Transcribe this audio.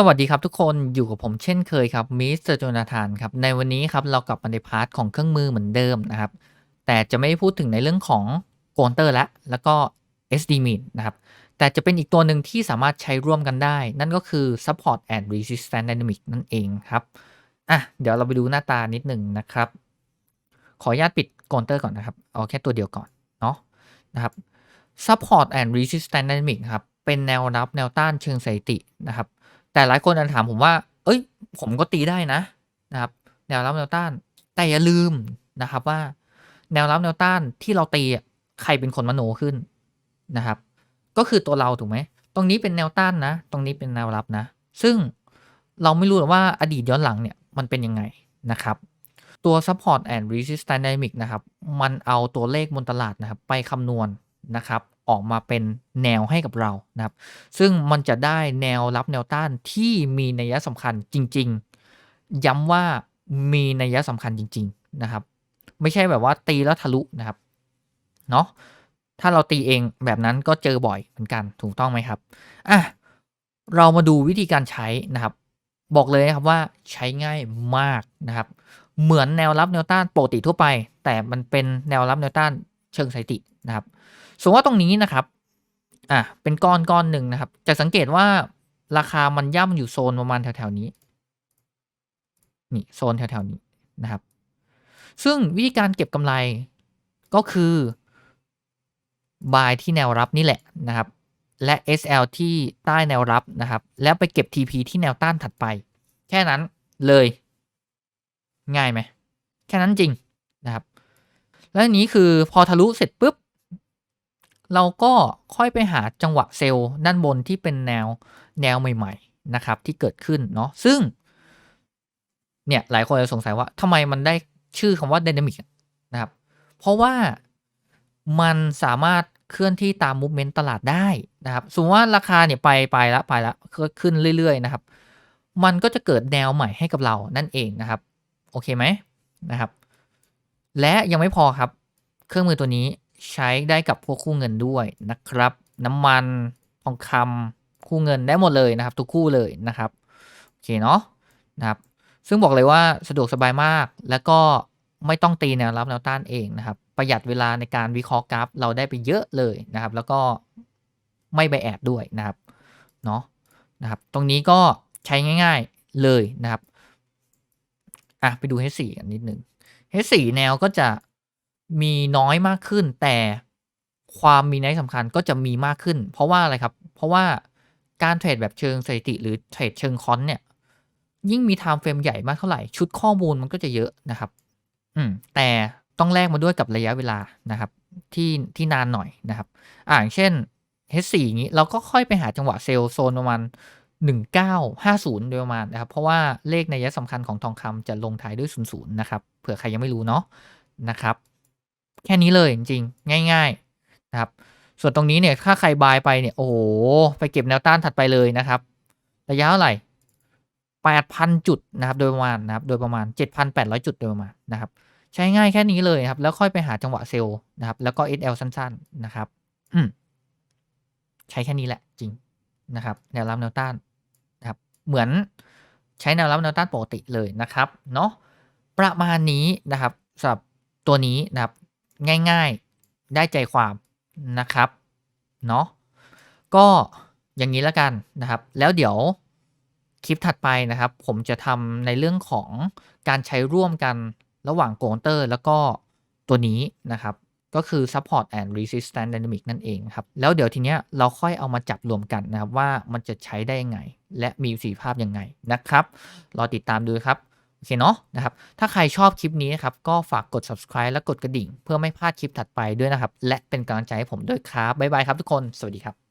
สวัสดีครับทุกคนอยู่กับผมเช่นเคยครับมิสเตอร์โจนาธานครับในวันนี้ครับเรากลับมาในพาร์ทของเครื่องมือเหมือนเดิมนะครับ แต่จะไม่พูดถึงในเรื่องของโกนเตอร์และแล้วก็ SD min นะครับ แต่จะเป็นอีกตัวหนึ่งที่สามารถใช้ร่วมกันได้ นั่นก็คือ support and resistance dynamic นั่นเองครับอะเดี๋ยวเราไปดูหน้าตานิดหนึ่งนะครับ ขออนุญาตปิดโกนเตอร์ก่อนนะครับ เอาแค่ตัวเดียวก่อนเนาะนะครับ support and resistance dynamic ครับเป็นแนวรับแนวต้านเชิงสถิตินะครับ แต่หลายคนอาจถามผมว่า เอ้ย ผมก็ตีได้นะนะครับ แนวรับแนวต้าน แต่อย่าลืมนะครับว่า แนวรับแนวต้านที่เราตีอะใครเป็นคนมโนขึ้นนะครับ ก็คือตัวเราถูกไหม ตรงนี้เป็นแนวต้านนะ ตรงนี้เป็นแนวรับนะ ซึ่งเราไม่รู้หรอกว่าอดีตย้อนหลังเนี่ยมันเป็นยังไงนะครับ ตัว support and resistance dynamic นะครับ มันเอาตัวเลขบนตลาดนะครับ ไปคำนวณนะครับ ออกมาเป็นแนวให้กับเรานะครับ ซึ่งมันจะได้แนวรับแนวต้านที่มีนัยสำคัญจริง ๆ ย้ำว่ามีนัยสำคัญจริง ๆนะครับ ไม่ใช่แบบว่าตีแล้วทะลุนะครับเนาะถ้าเราตีเองแบบนั้นก็เจอบ่อยเหมือนกันถูกต้องไหมครับอะเรามาดูวิธีการใช้นะครับ บอกเลยนะครับว่าใช้ง่ายมากนะครับ เหมือนแนวรับแนวต้านปกติทั่วไป แต่มันเป็นแนวรับแนวต้านเชิงสถิติ นะครับสมมติว่าตรงนี้นะครับอะเป็นก้อนก้อนหนึ่งนะครับ จะสังเกตว่าราคามันย่ำอยู่โซนประมาณแถวๆนี้นี่โซนแถวๆนี้นะครับ ซึ่งวิธีการเก็บกำไรก็คือ buy ที่แนวรับนี่แหละนะครับ และ SL ที่ใต้แนวรับนะครับ แล้วไปเก็บ TP ที่แนวต้านถัดไป แค่นั้นเลย ง่ายไหม แค่นั้นจริงนะครับ แล้วนี้คือพอทะลุเสร็จปุ๊บ เราก็ค่อยไปหาจังหวะเซลล์ด้านบนที่เป็นแนวแนวใหม่ๆนะครับที่เกิดขึ้นเนาะซึ่งเนี่ยหลายคนจะสงสัยว่าทำไมมันได้ชื่อคำว่า Dynamic นะครับ เพราะว่ามันสามารถเคลื่อนที่ตามมูฟเมนต์ตลาดได้นะครับ สมมติว่าราคาเนี่ยไปไปแล้วไปแล้วขึ้นเรื่อยๆนะครับ มันก็จะเกิดแนวใหม่ให้กับเรานั่นเองนะครับ โอเคไหมนะครับ และยังไม่พอครับ เครื่องมือตัวนี้ ใช้ได้กับพวกคู่เงินด้วยนะครับ น้ำมันทองคำคู่เงินได้หมดเลยนะครับ ทุกคู่เลยนะครับโอเคเนาะนะครับซึ่งบอกเลยว่าสะดวกสบายมาก แล้วก็ไม่ต้องตีแนวรับแนวต้านเองนะครับ ประหยัดเวลาในการวิเคราะห์กราฟ เราได้ไปเยอะเลยนะครับ แล้วก็ไม่ไปแอบด้วยนะครับเนาะนะครับ ตรงนี้ก็ใช้ง่ายๆเลยนะครับอะไปดู H4 กันนิดหนึ่ง H4 แนวก็จะ มีน้อยมากขึ้น แต่ความมีนัยสำคัญก็จะมีมากขึ้น เพราะว่าอะไรครับ เพราะว่าการเทรดแบบเชิงสถิติ หรือเทรดเชิงคอนเนี่ยยิ่งมีไทม์เฟรมใหญ่มากเท่าไหร่ ชุดข้อมูลมันก็จะเยอะนะครับ อืมแต่ต้องแลกมาด้วยกับระยะเวลานะครับ ที่ที่นานหน่อยนะครับ อ่าอย่างเช่น H4 อย่างนี้เราก็ค่อยไปหาจังหวะเซลล์โซนประมาณ1950 โดยประมาณนะครับ เพราะว่าเลขในยะสำคัญของทองคำจะลงท้ายด้วย 00 นะครับ เผื่อใครยังไม่รู้เนาะนะครับ แค่นี้เลยจริงๆง่าย ๆนะครับ ส่วนตรงนี้เนี่ยถ้าใครบายไปเนี่ยโอ้โหไปเก็บแนวต้านถัดไปเลยนะครับ ระยะเท่าไหร่8,000 จุดนะครับโดยประมาณนะครับโดยประมาณ 7,800 จุดโดยประมาณนะครับ ใช้ง่ายแค่นี้เลยครับ แล้วค่อยไปหาจังหวะเซลล์นะครับ แล้วก็ SL สั้น ๆนะครับอืมใช้แค่นี้แหละจริงนะครับ แนวรับแนวต้านนะครับ เหมือนใช้แนวรับแนวต้านปกติเลยนะครับเนาะประมาณนี้นะครับสำหรับตัวนี้นะครับ ง่ายๆได้ใจความนะครับเนาะก็อย่างนี้แล้วกันนะครับ แล้วเดี๋ยวคลิปถัดไปนะครับ ผมจะทำในเรื่องของการใช้ร่วมกันระหว่างโกนเตอร์แล้วก็ตัวนี้นะครับ ก็คือ support and resistance dynamic นั่นเองครับ แล้วเดี๋ยวทีเนี้ยเราค่อยเอามาจับรวมกันนะครับ ว่ามันจะใช้ได้ยังไง และมีประสิทธิภาพยังไงนะครับ รอติดตามดูครับ โอเคเนาะนะครับ ถ้าใครชอบคลิปนี้นะครับ ก็ฝากกด subscribe และกดกระดิ่ง เพื่อไม่พลาดคลิปถัดไปด้วยนะครับ และเป็นกำลังใจให้ผมด้วยครับ บ๊ายบายครับทุกคน สวัสดีครับ